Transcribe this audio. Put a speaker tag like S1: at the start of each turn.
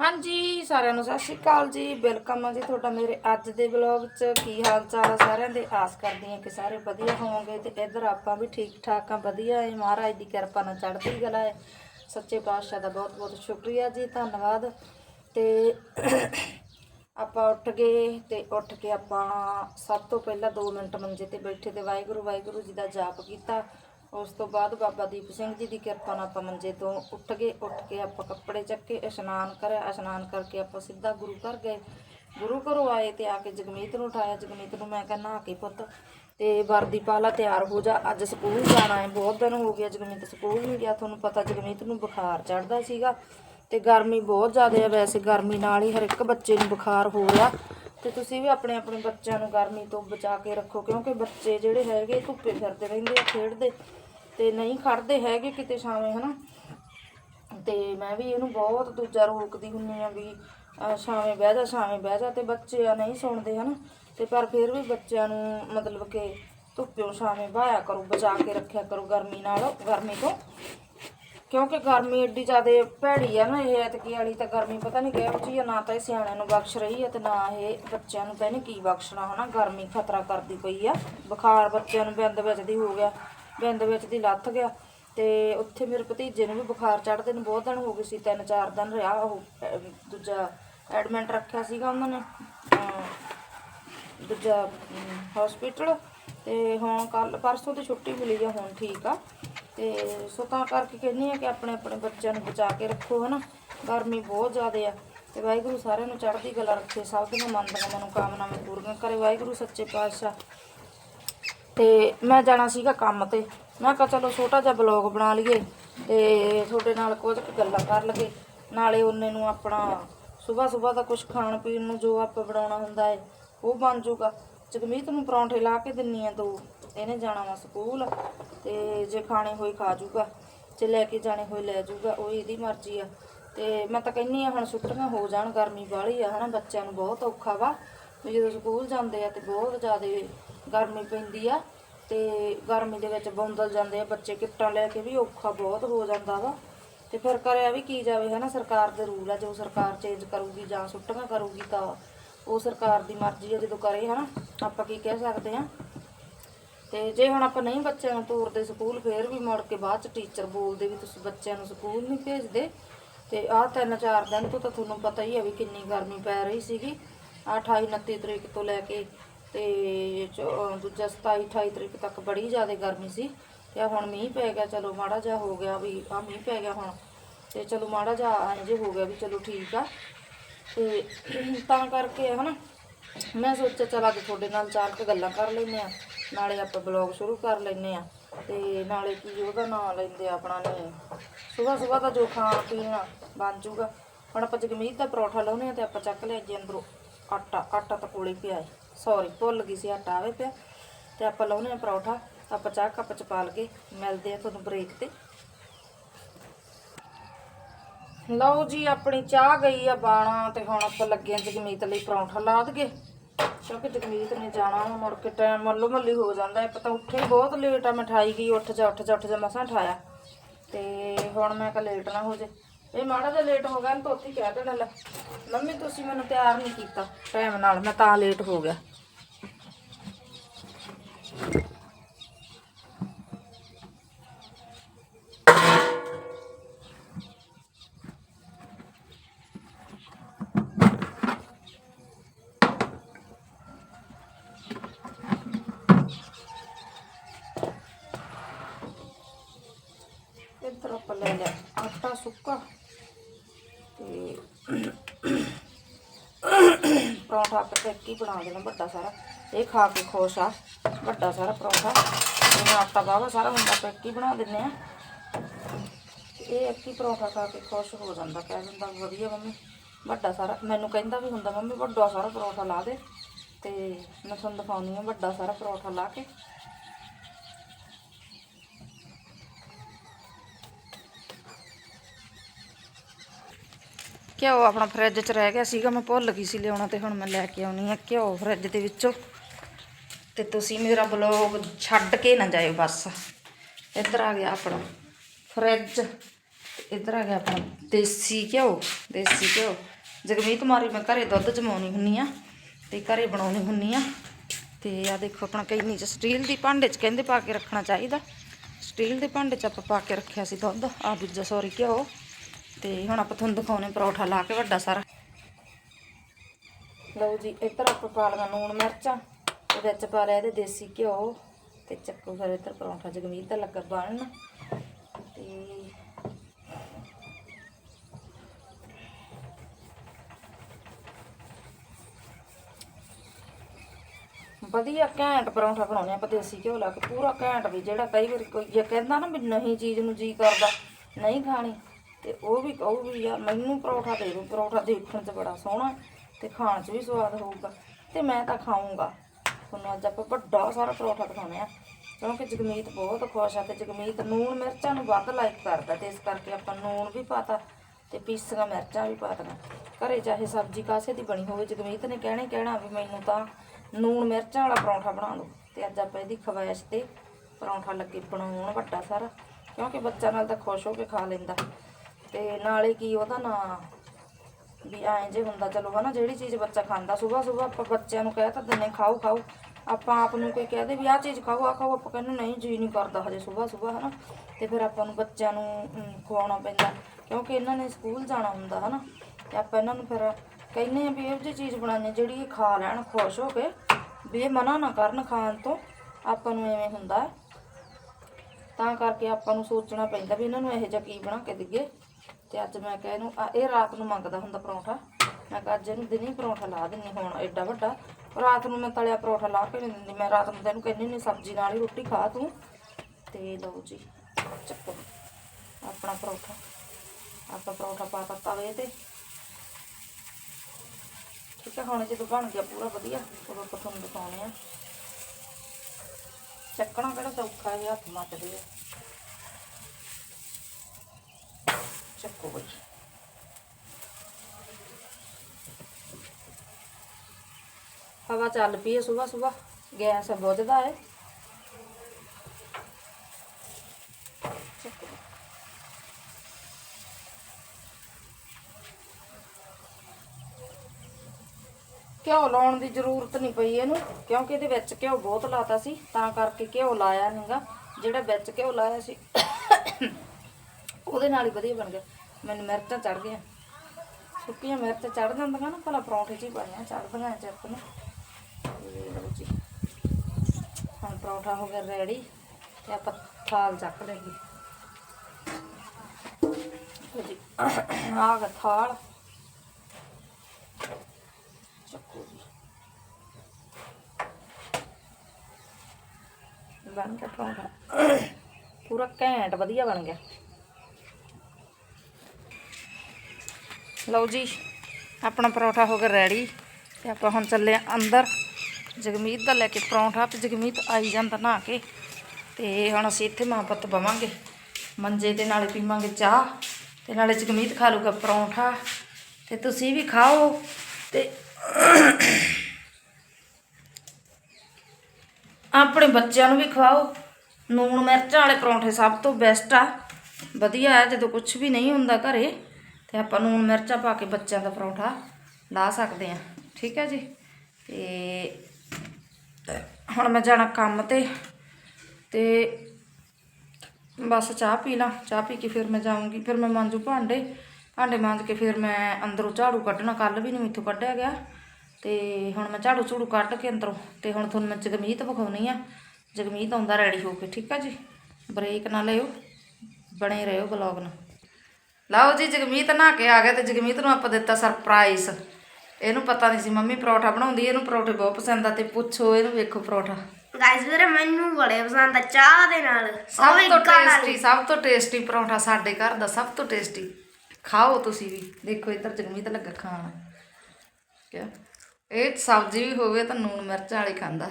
S1: ਹਾਂਜੀ, ਸਾਰਿਆਂ ਨੂੰ ਸਤਿ ਸ਼੍ਰੀ ਅਕਾਲ ਜੀ। ਵੈਲਕਮ ਆ ਜੀ ਤੁਹਾਡਾ ਮੇਰੇ ਅੱਜ ਦੇ ਵਲੌਗ 'ਚ। ਕੀ ਹਾਲ ਚਾਲ ਆ ਸਾਰਿਆਂ ਦੇ? ਆਸ ਕਰਦੀ ਹਾਂ ਕਿ ਸਾਰੇ ਵਧੀਆ ਹੋਵੋਗੇ ਤੇ ਇੱਧਰ ਆਪਾਂ ਵੀ ਠੀਕ ਠਾਕ ਆ, ਵਧੀਆ ਹੈ ਮਹਾਰਾਜ ਦੀ ਕਿਰਪਾ ਨਾਲ ਚੜ੍ਹਦੀ ਕਲਾ ਹੈ ਸੱਚੇ ਪਾਤਸ਼ਾਹ ਦਾ ਬਹੁਤ ਬਹੁਤ ਸ਼ੁਕਰੀਆ ਜੀ, ਧੰਨਵਾਦ। ਤੇ ਆਪਾਂ ਉੱਠ ਗਏ ਤੇ ਉੱਠ ਕੇ ਆਪਾਂ ਸਭ ਤੋਂ ਪਹਿਲਾਂ 2 ਮਿੰਟ ਮੰਜੇ ਤੇ ਬੈਠੇ ਤੇ ਵਾਹਿਗੁਰੂ ਵਾਹਿਗੁਰੂ ਜੀ ਦਾ ਜਾਪ ਕੀਤਾ। ਉਸ ਤੋਂ ਬਾਅਦ ਬਾਬਾ ਦੀਪ ਸਿੰਘ ਜੀ ਦੀ ਕਿਰਪਾ ਨਾਲ ਆਪਾਂ ਮੰਜੇ ਤੋਂ ਉੱਠ ਗਏ, ਉੱਠ ਕੇ ਆਪਾਂ ਕੱਪੜੇ ਚੱਕੇ, ਇਸ਼ਨਾਨ ਕਰਿਆ, ਇਸ਼ਨਾਨ ਕਰਕੇ ਆਪਾਂ ਸਿੱਧਾ ਗੁਰੂ ਘਰ ਗਏ। ਗੁਰੂ ਘਰੋਂ ਆਏ ਤੇ ਆ ਕੇ ਜਗਮੀਤ ਨੂੰ ਉਠਾਇਆ। ਜਗਮੀਤ ਨੂੰ ਮੈਂ ਕਿਹਾ, ਨਹਾ ਕੇ ਪੁੱਤ, ਤੇ ਵਰਦੀ ਪਾ ਲਾ, ਤਿਆਰ ਹੋ ਜਾ। ਅੱਜ ਸਕੂਲ ਜਾਣਾ ਹੈ, ਬਹੁਤ ਦਿਨ ਹੋ ਗਿਆ ਜਗਮੀਤ ਸਕੂਲ ਨਹੀਂ ਗਿਆ। ਤੁਹਾਨੂੰ ਪਤਾ ਜਗਮੀਤ ਨੂੰ ਬੁਖਾਰ ਚੜਦਾ ਸੀਗਾ ਤੇ ਗਰਮੀ ਬਹੁਤ ਜ਼ਿਆਦਾ ਹੈ ਵੈਸੇ। ਗਰਮੀ ਨਾਲ ਹੀ ਹਰ ਇੱਕ ਬੱਚੇ ਨੂੰ ਬੁਖਾਰ ਹੋ ਰਿਹਾ। ਤੇ ਤੁਸੀਂ ਵੀ ਆਪਣੇ ਆਪਣੇ ਬੱਚਿਆਂ ਨੂੰ ਗਰਮੀ ਤੋਂ ਬਚਾ ਕੇ ਰੱਖੋ, ਕਿਉਂਕਿ ਬੱਚੇ ਜਿਹੜੇ ਹੈਗੇ ਧੁੱਪੇ ਫਿਰਦੇ ਰਹਿੰਦੇ ਆ, ਖੇਡਦੇ। ਤੇ ਨਹੀਂ ਖੜਦੇ ਹੈਗੇ ਕਿਤੇ ਛਾਵੇਂ, ਹਨਾ। ਤੇ ਮੈਂ ਵੀ ਇਹਨੂੰ ਬਹੁਤ ਦੂਜਾ ਰੋਕਦੀ ਹੁੰਨੀ ਆ ਵੀ ਛਾਵੇਂ ਬਹਿ ਜਾ, ਛਾਵੇਂ ਬਹਿ ਜਾ ਤੇ ਬੱਚੇ ਆ ਨਹੀਂ ਸੁਣਦੇ, ਹਨਾ। ਤੇ ਪਰ ਫਿਰ ਵੀ ਬੱਚਿਆਂ ਨੂੰ ਮਤਲਬ ਕਿ ਧੁੱਪਿਓਂ ਛਾਵੇਂ ਬਾਇਆ ਕਰੋ, ਬਚਾ ਕੇ ਰੱਖਿਆ ਕਰੋ ਗਰਮੀ ਨਾਲ, ਗਰਮੀ ਤੋਂ। ਕਿਉਂਕਿ ਗਰਮੀ ਏਡੀ ਜ਼ਿਆਦਾ ਭੈੜੀ ਆ ਨਾ ਇਹ ਐਤਕੀ ਵਾਲੀ ਤਾਂ ਗਰਮੀ ਪਤਾ ਨਹੀਂ ਕਿਹੋ ਜਿਹੀ ਆ, ਨਾ ਤਾਂ ਇਹ ਸਿਆਣਿਆਂ ਨੂੰ ਬਖਸ਼ ਰਹੀ ਹੈ ਤੇ ਨਾ ਇਹ ਬੱਚਿਆਂ ਨੂੰ ਤਾਂ ਇਹਨੇ ਕੀ ਬਖਸ਼ਣਾ, ਹਨਾ। ਗਰਮੀ ਖਤਰਾ ਕਰਦੀ ਪਈ ਆ, ਬੁਖਾਰ ਬੱਚਿਆਂ ਨੂੰ ਬਿੰਦ ਵੱਜਦੀ ਹੋ ਗਿਆ। ਬਿੰਦ ਵਿੱਚ ਦੀ ਲੱਥ ਗਿਆ ਤੇ ਉੱਥੇ ਮੇਰੇ ਭਤੀਜੇ ਨੂੰ ਵੀ ਬੁਖਾਰ ਚੜ੍ਹਦੇ ਨੂੰ ਬਹੁਤ ਦਿਨ ਹੋ ਗਏ ਸੀ, ਤਿੰਨ ਚਾਰ ਦਿਨ ਰਿਹਾ ਉਹ ਦੂਜਾ ਐਡਮਿਟ ਰੱਖਿਆ ਸੀਗਾ ਉਹਨਾਂ ਨੇ ਦੂਜਾ ਹਸਪੀਟਲ ਤੇ ਹੁਣ ਕੱਲ ਪਰਸੋਂ ਦੀ ਛੁੱਟੀ ਮਿਲੀ ਆ, ਹੁਣ ਠੀਕ ਆ ਤੇ ਸੋ ਤਾਂ ਕਰਕੇ ਕਹਿੰਨੀ ਆ ਕਿ ਆਪਣੇ ਆਪਣੇ ਬੱਚਿਆਂ ਨੂੰ ਬਚਾ ਕੇ ਰੱਖੋ, ਹਨਾ, ਗਰਮੀ ਬਹੁਤ ਜ਼ਿਆਦਾ ਆ ਤੇ ਵਾਹਿਗੁਰੂ ਸਾਰਿਆਂ ਨੂੰ ਚੜ੍ਹਦੀ ਕਲਾ ਰੱਖੇ, ਸਭ ਦੀਆਂ ਮੰਨਦੀਆਂ ਮਨੋਂ ਕਾਮਨਾਵਾਂ ਪੂਰੀਆਂ ਕਰੇ, ਵਾਹਿਗੁਰੂ ਸੱਚੇ ਪਾਤਸ਼ਾਹ ਤੇ ਮੈਂ ਜਾਣਾ ਸੀਗਾ ਕੰਮ ਤੇ। ਮੈਂ ਕਿਹਾ ਚਲੋ ਛੋਟਾ ਜਿਹਾ ਬਲੌਗ ਬਣਾ ਲਈਏ ਤੇ ਤੁਹਾਡੇ ਨਾਲ ਕੁਝ ਕੁ ਗੱਲਾਂ ਕਰ ਲਈਏ। ਨਾਲੇ ਉਹਨੇ ਨੂੰ ਆਪਣਾ ਸਵੇਰ ਸਵੇਰ ਦਾ ਕੁਝ ਖਾਣ ਪੀਣ ਨੂੰ ਜੋ ਆਪਾਂ ਬਣਾਉਣਾ ਹੁੰਦਾ ਹੈ ਉਹ ਬਣ ਜਾਊਗਾ। ਜਗਮੀਤ ਨੂੰ ਪਰੌਂਠੇ ਲਾ ਕੇ ਦਿੰਨੀ ਆ ਦੋ, ਇਹਨੇ ਜਾਣਾ ਵਾ ਸਕੂਲ ਤੇ ਜੇ ਖਾਣੇ ਹੋਏ ਖਾ ਜਾਊਗਾ, ਜੇ ਲੈ ਕੇ ਜਾਣੇ ਹੋਏ ਲੈ ਜਾਊਗਾ, ਉਹ ਇਹਦੀ ਮਰਜ਼ੀ ਆ। ਤੇ ਮੈਂ ਤਾਂ ਕਹਿੰਨੀ ਆ ਹੁਣ ਛੁੱਟੀਆਂ ਹੋ ਜਾਣ, ਗਰਮੀ ਵਾਲੀ ਆ, ਹਨਾ, ਬੱਚਿਆਂ ਨੂੰ ਬਹੁਤ ਔਖਾ ਵਾ। ਵੀ ਜਦੋਂ ਸਕੂਲ ਜਾਂਦੇ ਆ ਤੇ ਬਹੁਤ ਜ਼ਿਆਦਾ ਗਰਮੀ ਪੈਂਦੀ ਆ ਤੇ ਗਰਮੀ ਦੇ ਵਿੱਚ ਬੌਂਦਲ ਜਾਂਦੇ ਆ, ਬੱਚੇ ਕਿੱਟਾਂ ਲੈ ਕੇ ਵੀ ਔਖਾ ਬਹੁਤ ਹੋ ਜਾਂਦਾ ਵਾ। ਤੇ ਫਿਰ ਕਰਿਆ ਵੀ ਕੀ ਜਾਵੇ, ਹਨਾ, ਸਰਕਾਰ ਦੇ ਰੂਲ ਆ, ਜੋ ਸਰਕਾਰ ਚੇਂਜ ਕਰੂਗੀ ਜਾਂ ਛੁੱਟੀਆਂ ਕਰੂਗੀ ਤਾਂ ਉਹ ਸਰਕਾਰ ਦੀ ਮਰਜ਼ੀ ਆ, ਜਦੋਂ ਕਰੇ, ਹਨਾ। ਆਪਾਂ ਕੀ ਕਹਿ ਸਕਦੇ ਆ? ਤੇ ਜੇ ਹੁਣ ਆਪਾਂ ਨਹੀਂ ਬੱਚਿਆਂ ਨੂੰ ਤੋਰਦੇ ਸਕੂਲ, ਫੇਰ ਵੀ ਮੁੜ ਕੇ ਬਾਅਦ ਚ ਟੀਚਰ ਬੋਲਦੇ ਵੀ ਤੁਸੀਂ ਬੱਚਿਆਂ ਨੂੰ ਸਕੂਲ ਨਹੀਂ ਭੇਜਦੇ। ਤੇ ਆਹ ਤਿੰਨ ਚਾਰ ਦਿਨ ਤੋਂ ਤਾਂ ਤੁਹਾਨੂੰ ਪਤਾ ਹੀ ਹੈ ਵੀ ਕਿੰਨੀ ਗਰਮੀ ਪੈ ਰਹੀ ਸੀਗੀ। ਆਹ 28 29 ਤਰੀਕ ਤੋਂ ਲੈ ਕੇ ਤੇ ਚੌ- ਦੂਜਾ 27 28 ਤਰੀਕ ਤੱਕ ਬੜੀ ਜ਼ਿਆਦਾ ਗਰਮੀ ਸੀ ਤੇ ਹੁਣ ਮੀਂਹ ਪੈ ਗਿਆ, ਚਲੋ ਮਾੜਾ ਜਿਹਾ ਹੋ ਗਿਆ ਵੀ ਆ ਮੀਂਹ ਪੈ ਗਿਆ ਹੁਣ ਤੇ ਚਲੋ ਮਾੜਾ ਜਿਹਾ ਇੰਜ ਹੋ ਗਿਆ ਵੀ ਚਲੋ ਠੀਕ ਆ। ਤੇ ਤਾਂ ਕਰਕੇ ਹਨਾ ਮੈਂ ਸੋਚਿਆ ਚਲ ਅੱਜ ਤੁਹਾਡੇ ਨਾਲ ਚਾਰ ਕੁ ਗੱਲਾਂ ਕਰ ਲੈਨੇ ਆ ਨਾਲੇ ਆਪਾਂ ਬਲੌਗ ਸ਼ੁਰੂ ਕਰ ਲੈਨੇ ਆ ਤੇ ਨਾਲੇ ਕੀ ਉਹਦਾ ਨਾਂ ਲੈਂਦੇ ਆ ਆਪਣਾ ਨੇ ਸਵੇਰ ਸਵੇਰ ਦਾ ਜੋ ਖਾਣ ਪੀਣ ਬਣ ਜੂਗਾ ਹੁਣ ਆਪਾਂ ਜਗਮੀਤ ਦਾ ਪਰੌਠਾ ਲਾਉਨੇ ਆ ਤੇ ਆਪਾਂ ਚੱਕ ਲਿਆ ਜੀ ਅੰਦਰੋਂ ਆਟਾ ਆਟਾ ਤਾਂ ਕੋਲੇ ਪਿਆ ਹੈ ਸੌਰੀ, ਭੁੱਲ ਗਈ ਸੀ ਆਟਾ ਆਵੇ ਪਿਆ। ਤੇ ਆਪਾਂ ਲਾਉਨੇ ਆ ਪਰੌਠਾ, ਆਪਾਂ ਚਾਹ ਕੱਪ ਚ ਪਾ ਲਗੇ, ਮਿਲਦੇ ਆ ਤੁਹਾਨੂੰ ਬ੍ਰੇਕ ਤੇ। ਲਓ ਜੀ, ਆਪਣੀ ਚਾਹ ਗਈ ਆ ਬਾਣਾ, ਤੇ ਹੁਣ ਆਪਾਂ ਲੱਗੇ ਆ ਜਗਮੀਤ ਲਈ ਪਰੌਂਠਾ ਲਾ ਦਈਏ ਕਿਉਂਕਿ ਜਗਮੀਤ ਨੇ ਜਾਣਾ ਹੁਣ ਮੁੜ ਕੇ ਟਾਈਮ ਮੱਲੋ ਮੱਲੀ ਹੋ ਜਾਂਦਾ ਇੱਕ ਤਾਂ ਉੱਠੇ ਬਹੁਤ ਲੇਟ ਆ, ਮਿਠਾਈ ਗਈ, ਉੱਠ ਜਾ ਉੱਠ ਜਾ ਉੱਠ ਜਾ, ਮਸਾਂ ਠਾਇਆ। ਤੇ ਹੁਣ ਮੈਂ ਕਿਹਾ ਲੇਟ ਨਾ ਹੋ ਜੇ। ਇਹ ਮਾੜਾ ਜਿਹਾ ਲੇਟ ਹੋ ਗਿਆ ਨਾ ਤਾਂ ਉੱਥੇ ਕਹਿ ਦੇਣਾ ਲੈ। ਮੰਮੀ, ਤੁਸੀਂ ਮੈਨੂੰ ਤਿਆਰ ਨਹੀਂ ਕੀਤਾ। ਟਾਈਮ ਨਾਲ ਮੈਂ ਤਾਂ ਲੇਟ ਹੋ ਗਿਆ ਇੱਧਰ ਆਪਾਂ ਲੈ ਲਿਆ ਸੁੱਕਾ। ਤੇ ਪਰੌਂਠਾ ਆਪਾਂ ਤੇ ਕੀ ਬਣਾ ਦੇਣਾ, ਵੱਡਾ ਸਾਰਾ। ਇਹ ਖਾ ਕੇ ਖੁਸ਼ ਆ, ਵੱਡਾ ਸਾਰਾ ਪਰੌਂਠਾ। ਜਿਵੇਂ ਆਟਾ ਬਾਵਾ ਸਾਰਾ ਹੁੰਦਾ ਆਪਾਂ ਇੱਕ ਹੀ ਬਣਾ ਦਿੰਨੇ ਆ? ਇਹ ਇੱਕ ਹੀ ਪਰੌਂਠਾ ਖਾ ਕੇ ਖੁਸ਼ ਹੋ ਜਾਂਦਾ, ਕਹਿ ਦਿੰਦਾ, ਵਧੀਆ ਮੰਮੀ, ਵੱਡਾ ਸਾਰਾ। ਮੈਨੂੰ ਕਹਿੰਦਾ ਵੀ ਹੁੰਦਾ, ਮੰਮੀ ਵੱਡਾ ਸਾਰਾ ਪਰੌਂਠਾ ਲਾ ਦੇ। ਤੇ ਮੈਂ ਤੁਹਾਨੂੰ ਦਿਖਾਉਣੀ ਆ ਵੱਡਾ ਸਾਰਾ ਪਰੌਂਠਾ ਲਾ ਕੇ। ਘਿਓ ਆਪਣਾ ਫਰਿੱਜ 'ਚ ਰਹਿ ਗਿਆ ਸੀਗਾ, ਮੈਂ ਭੁੱਲ ਗਈ ਸੀ ਲਿਆਉਣਾ ਤੇ ਹੁਣ ਮੈਂ ਲੈ ਕੇ ਆਉਣੀ ਆ ਘਿਓ ਫਰਿੱਜ ਦੇ ਵਿੱਚੋਂ। ਤੇ ਤੁਸੀਂ ਮੇਰਾ ਬਲੌਗ ਛੱਡ ਕੇ ਨਾ ਜਾਇਓ ਬਸ। ਇੱਧਰ ਆ ਗਿਆ ਆਪਣਾ ਫਰਿੱਜ, ਇੱਧਰ ਆ ਗਿਆ ਆਪਣਾ ਦੇਸੀ ਘਿਓ ਦੇਸੀ ਘਿਓ। ਜਗਮੀਤ ਮਾਰੀ, ਮੈਂ ਘਰੇ ਦੁੱਧ ਜਮਾਉਣੀ ਹੁੰਨੀ ਆ ਤੇ ਘਰੇ ਬਣਾਉਣੀ ਹੁੰਨੀ ਆ। ਤੇ ਆ ਦੇਖੋ ਆਪਣਾ ਕਈ ਨੀਚ ਸਟੀਲ ਦੀ ਭਾਂਡੇ 'ਚ ਕਹਿੰਦੇ ਪਾ ਕੇ ਰੱਖਣਾ ਚਾਹੀਦਾ। ਸਟੀਲ ਦੇ ਭਾਂਡੇ 'ਚ ਆਪਾਂ ਪਾ ਕੇ ਰੱਖਿਆ ਸੀ ਦੁੱਧ ਆ ਦੂਜਾ ਸੌਰੀ ਘਿਓ। ਤੇ ਹੁਣ ਆਪਾਂ ਤੁਹਾਨੂੰ ਦਿਖਾਉਣੇ ਪਰੌਠਾ ਲਾ ਕੇ ਵੱਡਾ ਸਾਰਾ। ਲਓ ਜੀ, ਇੱਧਰ ਆਪਾਂ ਪਾ ਲਗਾ ਲੂਣ ਮਿਰਚਾਂ ਤੇ ਵਿੱਚ ਪਾ ਲਿਆ ਇਹਦੇ ਦੇਸੀ ਘਿਓ ਤੇ ਚੱਕੂ ਫਿਰ ਇੱਧਰ ਪਰੌਂਠਾ ਜਗਮੀਰ ਦਾ ਲੱਗਾ ਬਣਨ। ਤੇ ਵਧੀਆ ਘੈਂਟ ਪਰੌਂਠਾ ਬਣਾਉਣੇ ਆਪਾਂ ਦੇਸੀ ਘਿਓ ਲਾ ਕੇ, ਪੂਰਾ ਘੈਂਟ ਵੀ, ਜਿਹੜਾ ਕਈ ਵਾਰੀ ਕੋਈ ਜੇ ਕਹਿੰਦਾ ਨਾ ਵੀ ਨਹੀਂ, ਚੀਜ਼ ਨੂੰ ਜੀ ਕਰਦਾ, ਨਹੀਂ ਖਾਣੀ। ਤੇ ਉਹ ਵੀ ਕਹੂਗੀ ਯਾਰ ਮੈਨੂੰ ਪਰੌਠਾ ਦੇ ਦਿਓ, ਪਰੌਠਾ ਦੇਖਣ 'ਚ ਬੜਾ ਸੋਹਣਾ ਤੇ ਖਾਣ 'ਚ ਵੀ ਸਵਾਦ ਹੋਊਗਾ ਤੇ ਮੈਂ ਤਾਂ ਖਾਊਂਗਾ। ਤੁਹਾਨੂੰ ਅੱਜ ਆਪਾਂ ਵੱਡਾ ਸਾਰਾ ਪਰੌਠਾ ਦਿਖਾਉਣੇ ਆ, ਕਿਉਂਕਿ ਜਗਮੀਤ ਬਹੁਤ ਖੁਸ਼ ਆ ਤੇ ਜਗਮੀਤ ਨੂਣ ਮਿਰਚਾਂ ਨੂੰ ਵੱਧ ਲਾਈਕ ਕਰਦਾ ਤੇ ਇਸ ਕਰਕੇ ਆਪਾਂ ਨੂਣ ਵੀ ਪਾਤਾ ਤੇ ਪੀਸੀਆਂ ਮਿਰਚਾਂ ਵੀ ਪਾ ਦੇਣਾ ਘਰੇ ਚਾਹੇ ਸਬਜ਼ੀ ਕਾਸੇ ਦੀ ਬਣੀ ਹੋਵੇ, ਜਗਮੀਤ ਨੇ ਕਹਿਣੇ ਕਹਿਣਾ ਵੀ ਮੈਨੂੰ ਤਾਂ ਨੂਣ ਮਿਰਚਾਂ ਵਾਲਾ ਪਰੌਂਠਾ ਬਣਾ ਦਿਓ ਤੇ ਅੱਜ ਆਪਾਂ ਇਹਦੀ ਖਵਾਇਸ਼ ਤੇ ਪਰੌਂਠਾ ਲੱਗੇ ਬਣਾਉਣ ਵੱਡਾ ਸਾਰਾ, ਕਿਉਂਕਿ ਬੱਚਾ ਨਾਲ ਤਾਂ ਖੁਸ਼ ਹੋ ਕੇ ਖਾ ਲੈਂਦਾ। ਤੇ ਨਾਲੇ ਕੀ ਉਹਦਾ ਨਾਂ? ਵੀ ਐਂ ਜੇ ਹੁੰਦਾ, ਚਲੋ ਹਨਾ, ਜਿਹੜੀ ਚੀਜ਼ ਬੱਚਾ ਖਾਂਦਾ ਸਵੇਰ ਸਵੇਰ ਆਪਾਂ ਬੱਚਿਆਂ ਨੂੰ ਕਹਿ ਤਾਂ ਦਿੰਦੇ ਖਾਓ ਖਾਓ। ਆਪਾਂ ਆਪ ਨੂੰ ਕੋਈ ਕਹਦੇ ਵੀ ਆਹ ਚੀਜ਼ ਖਾਓ ਆ ਖਾਓ, ਆਪਾਂ ਕਹਿੰਦੇ ਨਹੀਂ, ਜੀ ਨਹੀਂ ਕਰਦਾ ਹਜੇ ਸਵੇਰ ਸਵੇਰ ਹਨਾ। ਤੇ ਫਿਰ ਆਪਾਂ ਨੂੰ ਬੱਚਿਆਂ ਨੂੰ ਖਵਾਉਣਾ ਪੈਂਦਾ, ਕਿਉਂਕਿ ਇਹਨਾਂ ਨੇ ਸਕੂਲ ਜਾਣਾ ਹੁੰਦਾ, ਹਨਾ। ਤੇ ਆਪਾਂ ਇਹਨਾਂ ਨੂੰ ਫਿਰ ਕਹਿੰਦੇ ਆ ਵੀ ਇਹੋ ਜਿਹੀ ਚੀਜ਼ ਬਣਾਉਣੀ ਜਿਹੜੀ ਇਹ ਖਾ ਲੈਣ, ਖੁਸ਼ ਹੋ ਕੇ ਵੀ ਇਹ ਮਨਾ ਨਾ ਕਰਨ ਖਾਣ ਤੋਂ, ਆਪਾਂ ਨੂੰ ਐਵੇਂ ਹੁੰਦਾ। ਤਾਂ ਕਰਕੇ ਆਪਾਂ ਨੂੰ ਸੋਚਣਾ ਪੈਂਦਾ ਵੀ ਇਹਨਾਂ ਨੂੰ ਇਹੋ ਜਿਹਾ ਕੀ ਬਣਾ ਕੇ ਦਈਏ। ਤੇ ਅੱਜ ਮੈਂ ਕਿਹਾ ਇਹਨੂੰ ਇਹ ਰਾਤ ਨੂੰ ਮੰਗਦਾ ਹੁੰਦਾ ਪਰੌਂਠਾ। ਮੈਂ ਕਿਹਾ ਅੱਜ ਇਹਨੂੰ ਦਿਨੇ ਪਰੌਂਠਾ ਲਾ ਦਿੰਨੀ, ਹੁਣ ਐਡਾ ਵੱਡਾ। ਰਾਤ ਨੂੰ ਮੈਂ ਤਲਿਆ ਪਰੌਂਠਾ ਲਾ ਕੇ ਨਹੀਂ ਦਿੰਦੀ। ਮੈਂ ਰਾਤ ਨੂੰ ਤੈਨੂੰ ਕਹਿੰਦੀ ਨਹੀਂ ਸਬਜ਼ੀ ਨਾਲ ਹੀ ਰੋਟੀ ਖਾ ਤੂੰ। ਤੇ ਲਓ ਜੀ, ਚੱਕੋ। ਆਪਣਾ ਪਰੌਂਠਾ। ਆਪਾਂ ਪਰੌਂਠਾ ਪਾਤਾ ਤਵੇ ਤੇ। ਠੀਕ ਹੈ ਹੁਣ ਜਦੋਂ ਬਣ ਗਿਆ ਪੂਰਾ ਵਧੀਆ, ਉਦੋਂ ਆਪਾਂ ਤੁਹਾਨੂੰ ਦਿਖਾਉਣੇ ਆ। ਚੱਕਣਾ ਕਿਹੜਾ ਸੌਖਾ ਹੈ ਹੱਥ ਮੱਚਦੇ ਆ। ਚੱਕੋ ਹਵਾ ਚੱਲ ਪਈ ਹੈ ਸਵੇਰ ਸਵੇਰ ਗੈਸ ਬੁਝਦਾ ਹੈ। ਘਿਓ ਲਾਉਣ ਦੀ ਜ਼ਰੂਰਤ ਨਹੀਂ ਪਈ ਇਹਨੂੰ, ਕਿਉਂਕਿ ਇਹਦੇ ਵਿੱਚ ਘਿਓ ਬਹੁਤ ਲਾਤਾ ਸੀ, ਤਾਂ ਕਰਕੇ ਘਿਓ ਲਾਇਆ ਨਹੀਂਗਾ ਜਿਹੜਾ ਵਿੱਚ ਘਿਓ ਲਾਇਆ ਸੀ, ਉਹਦੇ ਨਾਲ ਹੀ ਵਧੀਆ ਬਣ ਗਿਆ। ਮੈਨੂੰ ਮਿਰਚਾਂ ਚੜ ਗਈਆਂ ਸੁੱਕੀਆਂ ਮਿਰਚਾਂ ਚੜ ਜਾਂਦੀਆਂ ਨਾ, ਭਲਾ ਪਰੌਂਠੇ 'ਚ ਹੀ ਪਾਈਆਂ ਚੜਦੀਆਂ ਚੱਕ ਨੂੰ। ਲਓ ਜੀ। ਹੁਣ ਪਰੌਂਠਾ ਹੋ ਗਿਆ ਰੈਡੀ ਤੇ ਆਪਾਂ ਥਾਲ ਚੱਕ ਲਈਏ। ਲਓ ਜੀ, ਆ ਗਿਆ ਥਾਲ। ਚੱਕੋ ਜੀ। ਬਣ ਗਿਆ ਪਰੌਂਠਾ। ਪੂਰਾ ਘੈਂਟ, ਵਧੀਆ ਬਣ ਗਿਆ। ਲਓ ਜੀ, ਆਪਣਾ ਪਰੌਂਠਾ ਹੋ ਗਿਆ ਰੈਡੀ ਤੇ ਆਪਾਂ ਹੁਣ ਚੱਲੇ ਆਂ ਅੰਦਰ। ਜਗਮੀਤ ਦਾ ਲੈ ਕੇ ਪਰੌਂਠਾ ਤੇ ਜਗਮੀਤ ਆਈ ਜਾਂਦਾ ਨਹਾ ਕੇ ਤੇ ਹੁਣ ਅਸੀਂ ਇੱਥੇ ਮਾਂ ਪੁੱਤ ਬਵਾਂਗੇ, ਮੰਜੇ ਤੇ ਨਾਲੇ ਪੀਵਾਂਗੇ ਚਾਹ ਤੇ ਨਾਲੇ ਜਗਮੀਤ ਖਾ ਲੂਗਾ ਪਰੌਂਠਾ ਤੇ ਤੁਸੀਂ ਵੀ ਖਾਓ ਤੇ ਆਪਣੇ ਬੱਚਿਆਂ ਨੂੰ ਵੀ ਖਵਾਓ। ਨੂਣ ਮਿਰਚਾਂ ਵਾਲੇ ਪਰੌਂਠੇ ਸਭ ਤੋਂ ਬੈਸਟ ਆ। ਵਧੀਆ ਹੈ ਜਦੋਂ ਕੁਝ ਵੀ ਨਹੀਂ ਹੁੰਦਾ ਘਰੇ। ਤੇ ਆਪਾਂ ਨੂਣ ਮਿਰਚਾਂ ਪਾ ਕੇ ਬੱਚਿਆਂ ਦਾ ਪਰੌਂਠਾ ਲਾ ਸਕਦੇ ਆ ਠੀਕ ਹੈ ਜੀ? ਤੇ ਹੁਣ ਮੈਂ ਜਾਣਾ ਕੰਮ ਤੇ ਤੇ ਬਸ ਚਾਹ ਪੀ ਲਾਂ। ਚਾਹ ਪੀ ਕੇ ਫਿਰ ਮੈਂ ਜਾਊਂਗੀ। ਫਿਰ ਮੈਂ ਮਾਂਜੂ ਭਾਂਡੇ। ਭਾਂਡੇ ਮਾਂਜ ਕੇ ਫਿਰ ਮੈਂ ਅੰਦਰੋਂ ਝਾੜੂ ਕੱਢਣਾ। ਕੱਲ ਵੀ ਨਹੀਂ ਮੈਥੋਂ ਕੱਢਿਆ ਗਿਆ। ਤੇ ਹੁਣ ਮੈਂ ਝਾੜੂ ਝੂੜੂ ਕੱਢ ਕੇ ਅੰਦਰੋਂ, ਤੇ ਹੁਣ ਤੁਹਾਨੂੰ ਮੈਂ ਜਗਮੀਤ ਵਿਖਾਉਣੀ ਆ। ਜਗਮੀਤ ਆਉਂਦਾ ਰੈਡੀ ਹੋ ਕੇ। ਠੀਕ ਆ ਜੀ? ਬ੍ਰੇਕ ਨਾ ਲਿਓ। ਬਣੇ ਰਹੋ ਬਲੌਗ ਨਾਲ ਲਓ ਜੀ ਜਗਮੀਤ ਨਹਾ ਕੇ ਆ ਗਿਆ ਤੇ ਜਗਮੀਤ ਨੂੰ ਆਪਾਂ ਦਿੱਤਾ ਸਰਪ੍ਰਾਈਜ਼ ਇਹਨੂੰ ਪਤਾ ਨਹੀਂ ਸੀ ਮੰਮੀ ਪਰੌਠਾ ਬਣਾਉਂਦੀ ਇਹਨੂੰ ਪਰੌਠੇ ਬਹੁਤ ਪਸੰਦ ਆ ਤੇ ਪੁੱਛੋ ਇਹਨੂੰ ਵੇਖੋ ਪਰੌਠਾ।
S2: ਗਾਇਸ ਵੀਰੇ ਮੈਨੂੰ ਬੜੇ ਪਸੰਦ ਆ ਚਾਹ ਦੇ ਨਾਲ।
S1: ਸਭ ਤੋਂ ਟੇਸਟੀ ਸਭ ਤੋਂ ਟੇਸਟੀ ਪਰੌਂਠਾ ਸਾਡੇ ਘਰ ਦਾ ਸਭ ਤੋਂ ਟੇਸਟੀ ਖਾਓ ਤੁਸੀਂ ਵੀ ਦੇਖੋ ਇੱਧਰ ਜਗਮੀਤ ਲੱਗਾ ਖਾਣ। ਕਿਆ? ਇਹ ਸਬਜ਼ੀ ਵੀ ਹੋਵੇ ਤਾਂ ਨੂਣ ਮਿਰਚ ਵਾਲੀ ਖਾਂਦਾ।